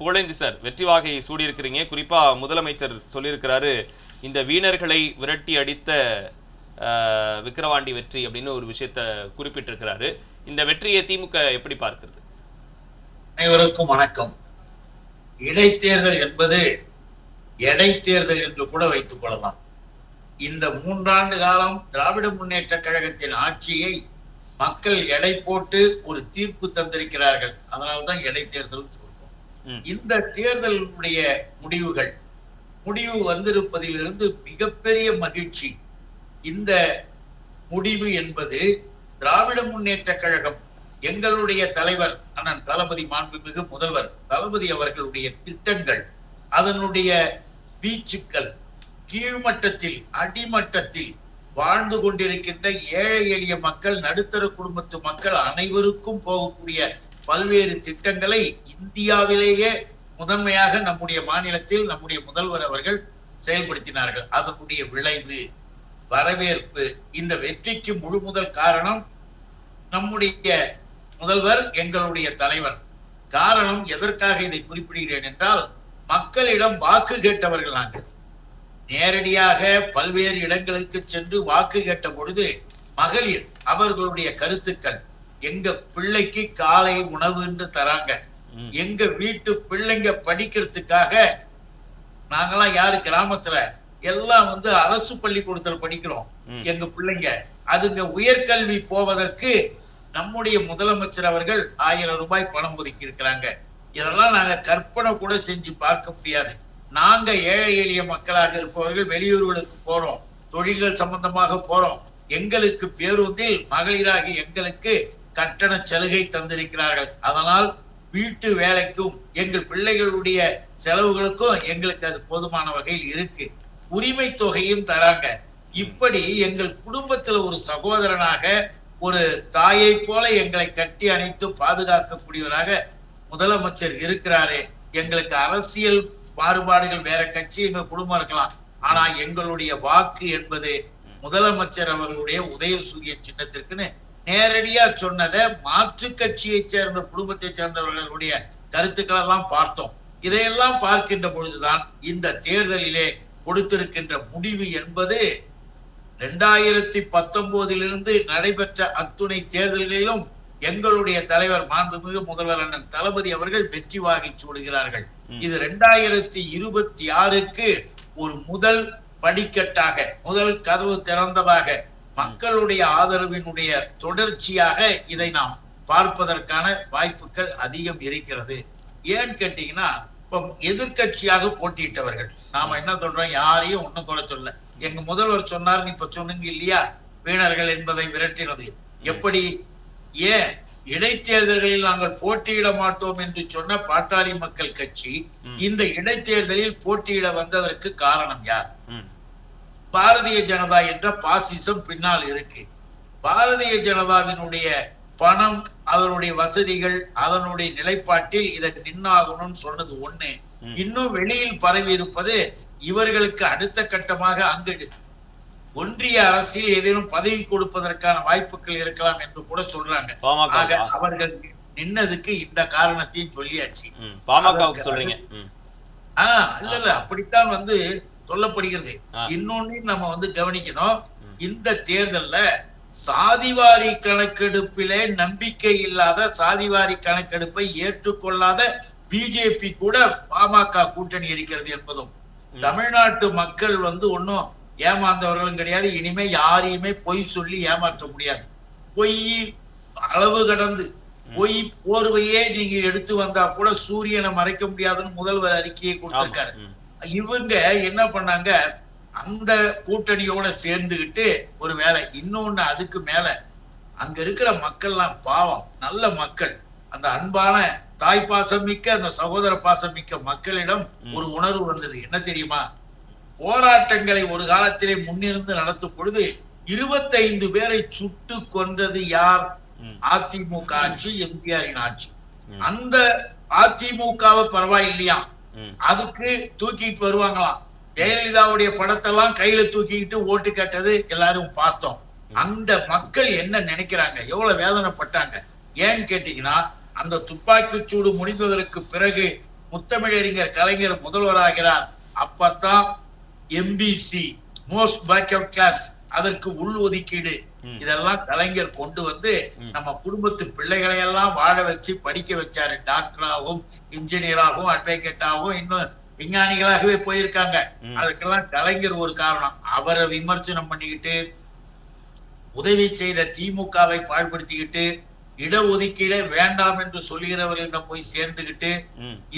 Pugazhendhi sir. வெற்றி வாகையை சூடியிருக்கிறீங்க. குறிப்பா முதலமைச்சர் சொல்லியிருக்கிறாரு இந்த வீணர்களை விரட்டி அடித்த விக்கிரவாண்டி வெற்றி அப்படின்னு ஒரு விஷயத்த குறிப்பிட்டிருக்கிறாரு. இந்த வெற்றியை திமுக எப்படி பார்க்கிறது? அனைவருக்கும் வணக்கம். இடைத்தேர்தல் என்பது இடைத்தேர்தல் என்று கூட வைத்துக் கொள்ளலாம். இந்த மூன்றாண்டு காலம் திராவிட முன்னேற்ற கழகத்தின் ஆட்சியை மக்கள் எடை போட்டு ஒரு தீர்ப்பு தந்திருக்கிறார்கள். அதனால்தான் இடைத்தேர்தல் இந்த தேர்தலுடைய முடிவுகள் முடிவு வந்திருப்பதிலிருந்து மிகப்பெரிய மகிழ்ச்சி. இந்த முடிவு என்பது திராவிட முன்னேற்ற கழகம் எங்களுடைய தலைவர் அண்ணன் தளபதி மாண்புமிகு முதல்வர் தளபதி அவர்களுடைய திட்டங்கள் அதனுடைய வீச்சுக்கள் கீழ்மட்டத்தில் அடிமட்டத்தில் வாழ்ந்து கொண்டிருக்கின்ற ஏழை எளிய மக்கள் நடுத்தர குடும்பத்து மக்கள் அனைவருக்கும் போகக்கூடிய பல்வேறு திட்டங்களை இந்தியாவிலேயே முதன்மையாக நம்முடைய மாநிலத்தில் நம்முடைய முதல்வர் அவர்கள் செயல்படுத்தினார்கள். அதனுடைய விளைவு வரவேற்பு இந்த வெற்றிக்கு முழு முதல் காரணம் நம்முடைய முதல்வர் எங்களுடைய தலைவர். காரணம் எதற்காக இதை குறிப்பிடுகிறேன் என்றால் மக்களிடம் வாக்கு கேட்டவர்கள் நாங்கள். நேரடியாக பல்வேறு இடங்களுக்கு சென்று வாக்கு கேட்ட பொழுது மகளிர் அவர்களுடைய கருத்துக்கள் எங்க பிள்ளைக்கு காலை உணவு என்று தராங்க. எங்க வீட்டு பிள்ளைங்க படிக்கிறதுக்காக நாங்கெல்லாம் யாரு கிராமத்துல எல்லாம் வந்து அரசு பள்ளிக்கூடத்துல படிக்கிறோம். எங்க பிள்ளைங்க. அதுங்க உயர்கல்வி போவதற்கு நம்முடைய முதலமைச்சர் அவர்கள் ஆயிரம் ரூபாய் பணம் ஒதுக்கி இருக்கிறாங்க. இதெல்லாம் நாங்க கற்பனை கூட செஞ்சு பார்க்க முடியாது. நாங்க ஏழை எளிய மக்களாக இருப்பவர்கள் வெளியூர்களுக்கு போறோம். தொழில்கள் சம்பந்தமாக போறோம். எங்களுக்கு பேருந்தில் மகளிராகி எங்களுக்கு கட்டண சலுகை தந்திருக்கிறார்கள். அதனால் வீட்டு வேலைக்கும் எங்கள் பிள்ளைகளுடைய செலவுகளுக்கும் எங்களுக்கு அது போதுமான வகையில் இருக்கு. உரிமை தொகையும் தராங்க. இப்படி எங்கள் குடும்பத்துல ஒரு சகோதரனாக ஒரு தாயை போல எங்களை கட்டி அணைத்து பாதுகாக்கக்கூடியவராக முதலமைச்சர் இருக்கிறாரே. எங்களுக்கு அரசியல் மாறுபாடுகள் வேற கட்சி எங்க குடும்பம் இருக்கலாம். ஆனா எங்களுடைய வாக்கு என்பது முதலமைச்சர் அவர்களுடைய உதயசூரிய சின்னத்திற்குன்னு நேரடியா சொன்னதை மாற்று கட்சியை சேர்ந்த குடும்பத்தை சேர்ந்தவர்களுடைய கருத்துக்கள் எல்லாம் பார்த்தோம் இதையெல்லாம் பார்க்கின்ற பொழுதுதான் இந்த தேர்தலிலே கொடுத்திருக்கின்ற முடிவு என்பது இரண்டாயிரத்தி பத்தொன்பதிலிருந்து நடைபெற்ற அத்துணை தேர்தல்களிலும் எங்களுடைய தலைவர் மாண்புமிகு முதல்வர் அண்ணன் தளபதி அவர்கள் வெற்றி வாகை சூடுகிறார்கள். இது இரண்டாயிரத்தி இருபத்தி ஆறுக்கு ஒரு முதல் படிக்கட்டாக முதல் கதவு திறந்ததாக மக்களுடைய ஆதரவினுடைய தொடர்ச்சியாக இதை நாம் பார்ப்பதற்கான வாய்ப்புகள் அதிகம் இருக்கிறது. ஏன்னு கேட்டீங்கன்னா இப்ப எதிர்க்கட்சியாக போட்டியிட்டவர்கள் நாம என்ன சொல்றோம்? யாரையும் ஒண்ணும் குறை சொல்ல. எங்க முதல்வர் சொன்னார் இப்ப சொன்னீங்க இல்லையா? வீணர்கள் என்பதை விரட்டினது. எப்படி? ஏன்? இடைத்தேர்தல்களில் நாங்கள் போட்டியிட மாட்டோம் என்று சொன்ன பாட்டாளி மக்கள் கட்சி. இந்த இடைத்தேர்தலில் போட்டியிட வந்ததற்கு காரணம் யார். பாரதிய ஜனதா என்ற பாசிசம் பின்னால் இருக்கு. பாரதிய ஜனதாவினுடைய பணம் அதனுடைய வசதிகள் அதனுடைய நிலைப்பாட்டில் இதை நின்னாகணும்னு சொன்னது ஒண்ணு. இன்னும் வெளியில் பரவி இருப்பது இவர்களுக்கு அடுத்த கட்டமாக அங்கு ஒன்றிய அரசில் ஏதேனும் பதவி கொடுப்பதற்கான வாய்ப்புகள் இருக்கலாம் என்று கூட சொல்றாங்க. பாமக அவர்கள் நின்னதுக்கு இந்த காரணத்தையும் சொல்லியாச்சு. பாமகவுக்கு சொல்றீங்க. ஆஹ் இல்ல இல்ல. அப்படித்தான் வந்து சொல்லப்படுகிறது. இன்னொன்னு நம்ம வந்து கவனிக்கணும். இந்த தேர்தல்ல சாதிவாரி கணக்கெடுப்பிலே நம்பிக்கை இல்லாத சாதிவாரி கணக்கெடுப்பை ஏற்றுக்கொள்ளாத பிஜேபி கூட பாமக கூட்டணி இருக்கிறது என்பதும். தமிழ்நாட்டு மக்கள் வந்து ஒன்னும் ஏமாந்தவர்களும் கிடையாது இனிமே யாரையுமே பொய் சொல்லி ஏமாற்ற முடியாது பொய் அளவு கடந்து பொய் போர்வையே நீங்க எடுத்து வந்தா கூட சூரியனை மறைக்க முடியாதுன்னு முதல்வர் அறிக்கையை. கொடுத்திருக்காரு. இவங்க என்ன பண்ணாங்க அந்த கூட்டணியோட சேர்ந்துகிட்டு ஒரு வேலை இன்னொன்னு அதுக்கு மேல அங்க இருக்கிற மக்கள்லாம் பாவம் நல்ல மக்கள் அந்த அன்பான தாய் பாசம் மிக்க அந்த சகோதர பாசம் மிக்க மக்களிடம். ஒரு உணர்வு வந்தது என்ன தெரியுமா போராட்டங்களை ஒரு காலத்திலே முன்னிருந்து நடத்தும் பொழுது இருபத்தைந்து பேரை சுட்டு கொன்றது யார். அதிமுக ஆட்சி எம்ஜிஆரின் ஆட்சி. அந்த அதிமுகவை பரவாயில்லையா. அதுக்கு தூக்கிட்டு வருவாங்களாம். ஜெயலலிதாவுடைய படத்தெல்லாம் கையில தூக்கிக்கிட்டு ஓட்டு கேட்டது எல்லாரும் பார்த்தோம். அந்த மக்கள் என்ன நினைக்கிறாங்க? எவ்வளவு வேதனைப்பட்டாங்க? ஏன்னு கேட்டீங்கன்னா அந்த துப்பாக்கி சூடு முடிந்ததற்கு பிறகு முத்தமிழறிஞர் கலைஞர் முதல்வராகிறார். அப்பதான் எம்பிசி மோஸ்ட் பேக்அவுட் கிளாஸ் அதற்கு உள் ஒதுக்கீடு. இதெல்லாம் கலைஞர் கொண்டு வந்து. நம்ம குடும்பத்து பிள்ளைகளை எல்லாம் வாழ வச்சு படிக்க வச்சாரு டாக்டராகவும் இன்ஜினியராகவும் அட்வொகேட்டாகவும் இன்னும் விஞ்ஞானிகளாகவே போயிருக்காங்க. அதுக்கெல்லாம் கலைஞர் ஒரு காரணம் அவரை விமர்சனம் பண்ணிக்கிட்டு உதவி செய்த திமுகவை பாழ்படுத்திக்கிட்டு இடஒதுக்கீடே வேண்டாம் என்று சொல்லுகிறவர்களிடம் போய் சேர்ந்துகிட்டு.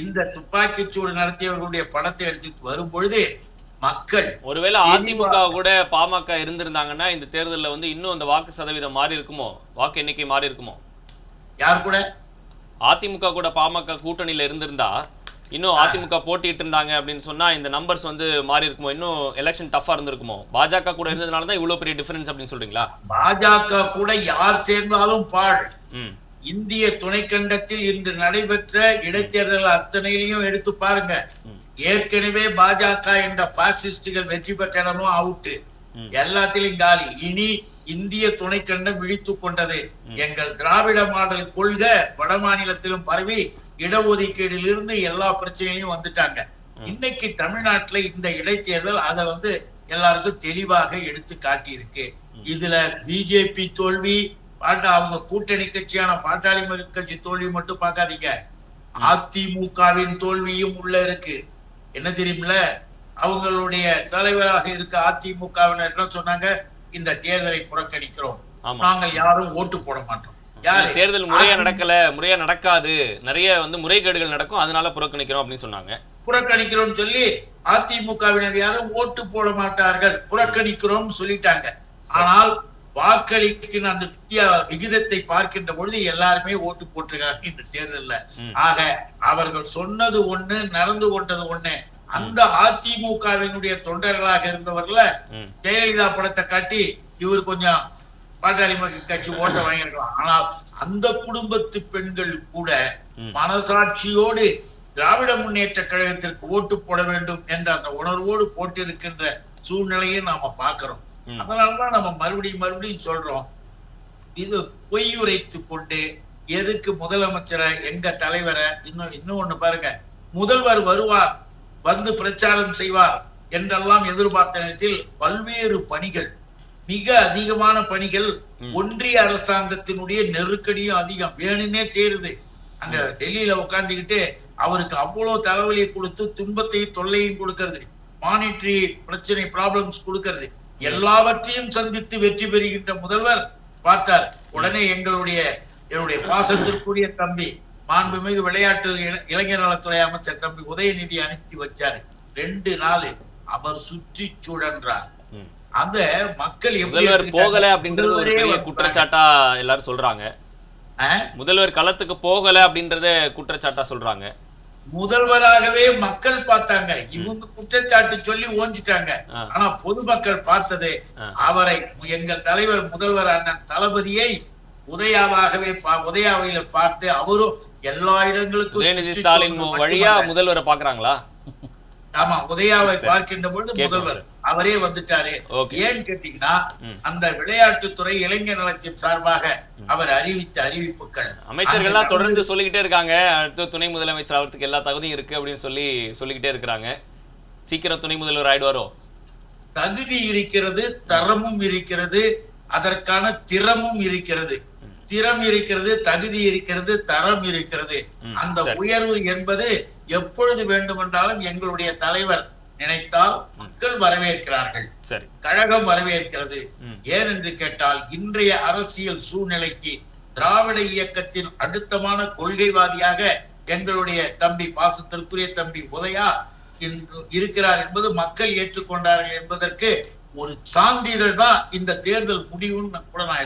இந்த துப்பாக்கிச்சூடு நடத்தியவர்களுடைய படத்தை எடுத்துட்டு வரும் பொழுது மக்கள். ஒருவேளை அதிமுக கூட பாமக இருந்திருந்தாங்கன்னா இந்த தேர்தல்ல வந்து இன்னும் அந்த வாக்கு சதவீதம் மாறி இருக்குமோ? வாக்கு எண்ணிக்கை மாறி இருக்குமோ? யார் கூட? அதிமுக கூட பாமக கூட்டணியில இருந்திருந்தா இன்னும் அதிமுக போட்டிட்டு இருந்தாங்க அப்படின்னு சொன்னா இந்த நம்பர்ஸ் வந்து மாறி இருக்குமோ? இன்னும் எலெக்ஷன் டஃபா இருந்திருக்குமோ? பாஜக கூட இருந்ததுனால தான் இவ்வளவு பெரிய டிஃபரன்ஸ் அப்படின்னு சொல்றீங்களா? பாஜக கூட யார் சேர்ந்தாலும் பாழ். இந்திய துணைக்கண்டத்தில் இன்று நடைபெற்ற இடைத்தேர்தல் அத்தனையிலையும் எடுத்து பாருங்க. ஏற்கனவே பாஜக என்ற பாசிஸ்டுகள் வெற்றி பெற்ற இடமும் அவுட்டு. எல்லாத்திலும் காலி. இனி இந்திய துணைக்கண்டம் விழித்துக் கொண்டது. எங்கள் திராவிட மாடல் கொள்கை வட மாநிலத்திலும் பரவி இடஒதுக்கீடில் இருந்து எல்லா பிரச்சனையும் வந்துட்டாங்க. இன்னைக்கு தமிழ்நாட்டுல இந்த இடைத்தேர்தல் அதை வந்து எல்லாருக்கும் தெளிவாக எடுத்து காட்டியிருக்கு. இதுல பிஜேபி தோல்வி பாட்டா அவங்க கூட்டணி கட்சியான பாட்டாளி மக்கள் கட்சி தோல்வி மட்டும் பார்க்காதீங்க. அதிமுகவின் தோல்வியும் உள்ள இருக்கு. என்ன தெரியுமில அவங்களுடைய தலைவராக இருக்க அதிமுகவினர் என்ன சொன்னாங்க? இந்த தேர்தலை புறக்கணிக்கிறோம். நாங்கள் யாரும் ஓட்டு போட மாட்டோம். தேர்தல் முறையா நடக்கல முறையா நடக்காது நிறைய வந்து முறைகேடுகள் நடக்கும் அதனால புறக்கணிக்கிறோம் அப்படின்னு சொன்னாங்க. புறக்கணிக்கிறோம் சொல்லி அதிமுகவினர் யாரும் ஓட்டு போட மாட்டார்கள். புறக்கணிக்கிறோம் சொல்லிட்டாங்க. ஆனால் வாக்களிக்கிற அந்த வித்தியா விகிதத்தை பார்க்கின்ற பொழுது எல்லாருமே ஓட்டு போட்டிருக்காங்க இந்த தேர்தல்ல. ஆக அவர்கள் சொன்னது ஒண்ணு நடந்து கொண்டது ஒண்ணு அந்த அதிமுகவினுடைய தொண்டர்களாக இருந்தவர்ல ஜெயலலிதா படத்தை காட்டி இவர் கொஞ்சம் பாட்டாளி மக்கள் கட்சி ஓட்ட வாங்கியிருக்கலாம் ஆனால் அந்த குடும்பத்து பெண்கள் கூட. மனசாட்சியோடு திராவிட முன்னேற்ற கழகத்திற்கு ஓட்டு போட வேண்டும் என்ற அந்த உணர்வோடு போட்டிருக்கின்ற சூழ்நிலையை நாம பார்க்கிறோம் ம். அதனாலதான் நம்ம மறுபடியும் மறுபடியும் சொல்றோம். இது பொய் உரைத்து கொண்டு எதுக்கு முதலமைச்சரை எங்க தலைவரை இன்னும் இன்னும் ஒண்ணு பாருங்க. முதல்வர் வருவார் வந்து பிரச்சாரம் செய்வார் என்றெல்லாம் எதிர்பார்த்த நேரத்தில் பல்வேறு பணிகள் மிக அதிகமான பணிகள். ஒன்றிய அரசாங்கத்தினுடைய நெருக்கடியும் அதிகம். வேணும்னே சேருது. அங்க டெல்லியில உட்கார்ந்துகிட்டு அவருக்கு அவ்வளவு தலைவலியை கொடுத்து துன்பத்தையும் தொல்லையும் கொடுக்கிறது. மானிட்டரி பிரச்சனை ப்ராப்ளம்ஸ் கொடுக்கிறது. எல்லாவற்றையும் சந்தித்து வெற்றி பெறுகின்ற முதல்வர் பார்த்தார் உடனே எங்களுடைய என்னுடைய பாசத்திற்குரிய தம்பி மாண்புமிகு விளையாட்டு இள- இளைஞர் நலத்துறை அமைச்சர் தம்பி உதயநிதி அனுப்பி வச்சாரு ரெண்டு நாள் அவர் சுற்றி சுழன்றார். அந்த மக்கள் முதல்வர்? போகல அப்படின்றது ஒரு பெரிய. குற்றச்சாட்டா எல்லாரும் சொல்றாங்க? முதல்வர் களத்துக்கு போகல அப்படின்றத குற்றச்சாட்டா சொல்றாங்க முதல்வராகவே மக்கள் பார்த்தாங்க இவங்க குற்றச்சாட்டு சொல்லி ஓஞ்சிட்டாங்க. ஆனா பொதுமக்கள் பார்த்தது. அவரை எங்கள் தலைவர் முதல்வர் அண்ணன் தளபதியை உதயாவாகவே உதயாவையில பார்த்து அவரும் எல்லா இடங்களுக்கும் ஸ்டாலின் வழியா. முதல்வரை பாக்குறாங்களா ஆமா உதயாவை. பார்க்கின்ற பொழுது முதல்வர் அவரே வந்துட்டாரு. ஏன்னு கேட்டீங்கன்னா. அந்த விளையாட்டுத்துறை இளைஞர் நலத்தின் சார்பாக அவர் அறிவித்த அறிவிப்புகள். அமைச்சர்கள்லாம் அந்த தொடர்ந்து சொல்லிக்கிட்டே இருக்காங்க. அடுத்து துணை முதலமைச்சர் ஆகிறதுக்கு எல்லா தகுதியும் இருக்கு அப்படின்னு சொல்லி சொல்லிக்கிட்டே இருக்கிறாங்க. சீக்கிரம் துணை முதல்வர் ஆயிடுவாரோ? தகுதி இருக்கிறது தரமும் இருக்கிறது அதற்கான திறமும் இருக்கிறது. திறம் இருக்கிறது தகுதி இருக்கிறது தரம் இருக்கிறது. அந்த. உயர்வு என்பது எப்பொழுது வேண்டுமென்றாலும் எங்களுடைய தலைவர் நினைத்தால் மக்கள் வரவேற்கிறார்கள். சரி. கழகம் வரவேற்கிறது. ஏன் என்று கேட்டால் இன்றைய அரசியல் சூழ்நிலைக்கு திராவிட இயக்கத்தின் அழுத்தமான கொள்கைவாதியாக எங்களுடைய தம்பி பாசத்திற்குரிய தம்பி உதயா இருக்கிறார் என்பது மக்கள் ஏற்றுக்கொண்டார்கள் என்பதற்கு ஒரு சான்றிதழ் தான் இந்த தேர்தல் முடிவுன்னு கூட நான்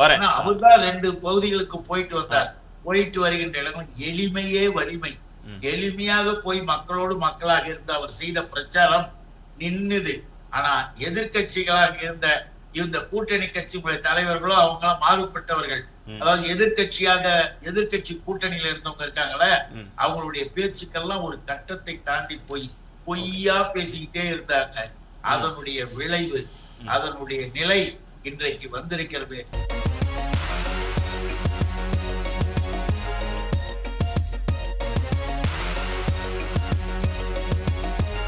வரேன். ஏன்னா அவர்தான் ரெண்டு பகுதிகளுக்கு போயிட்டு வந்தார். போயிட்டு வருகின்ற இடங்கள் எளிமையே வலிமை. எளிமையாக போய் மக்களோடு மக்களாக இருந்து அவர் செய்த பிரச்சாரம் நின்னுது. ஆனா எதிர்க்கட்சிகளாக இருந்த இந்த கூட்டணி கட்சிகளுடைய தலைவர்களோ அவங்க மாறுபட்டவர்கள். அதாவது எதிர்க்கட்சியாக எதிர்க்கட்சி கூட்டணியில இருந்தவங்க இருக்காங்களே. அவங்களுடைய பேச்சுக்கெல்லாம் ஒரு கட்டத்தை தாண்டி போய் பொய்யா பேசிக்கிட்டே இருந்தாங்க. அதனுடைய விளைவு அதனுடைய நிலை இன்றைக்கு வந்திருக்கிறது.